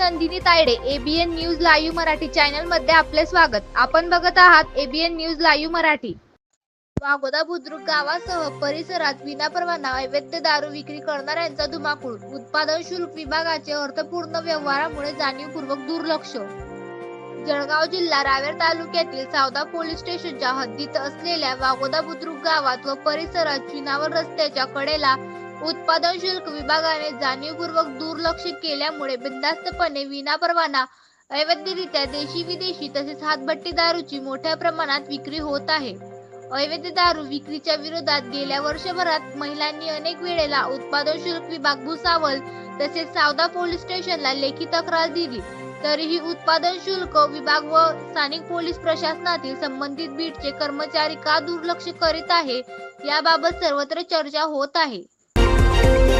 Nandini Tayde ABN news live Marathi चॅनलमध्ये आपले स्वागत. आपण बघत आहात ABN news live Marathi. Wagoda Budruk गावासह परिसरात विनापरवाना अवैध दारू विक्री करणाऱ्यांचा धुमाकूळ. उत्पादन शुल्क विभागाचे अर्थपूर्ण व्यवहारामुळे जाणीवपूर्वक दुर्लक्ष. जळगाव जिल्हा रावेर तालुक्यातील सावदा पोलीस स्टेशनच्या हद्दीत असलेल्या वागोदा बुद्रुक गावात व परिसरात चिनावर रस्त्याच्या कडेला उत्पादन शुल्क विभागाने जाणीवपूर्वक दुर्लक्ष केल्यामुळे बिनधास्तपणे विनापरवाना अवैधरित्या देशी विदेशी तसेच हातभट्टी दारूची मोठ्या प्रमाणात विक्री होत आहे. अवैध दारू विक्रीच्या विरोधात गेल्या वर्षभरात महिलांनी अनेक वेळेला उत्पादन शुल्क विभाग भुसावल तसेच सावदा पोलीस स्टेशनला लेखी तक्रार दिली. तरीही उत्पादन शुल्क विभाग व स्थानिक पोलीस प्रशासनातील संबंधित बीटचे कर्मचारी का दुर्लक्ष करीत आहे? याबाबत सर्वत्र चर्चा होत आहे. Thank you.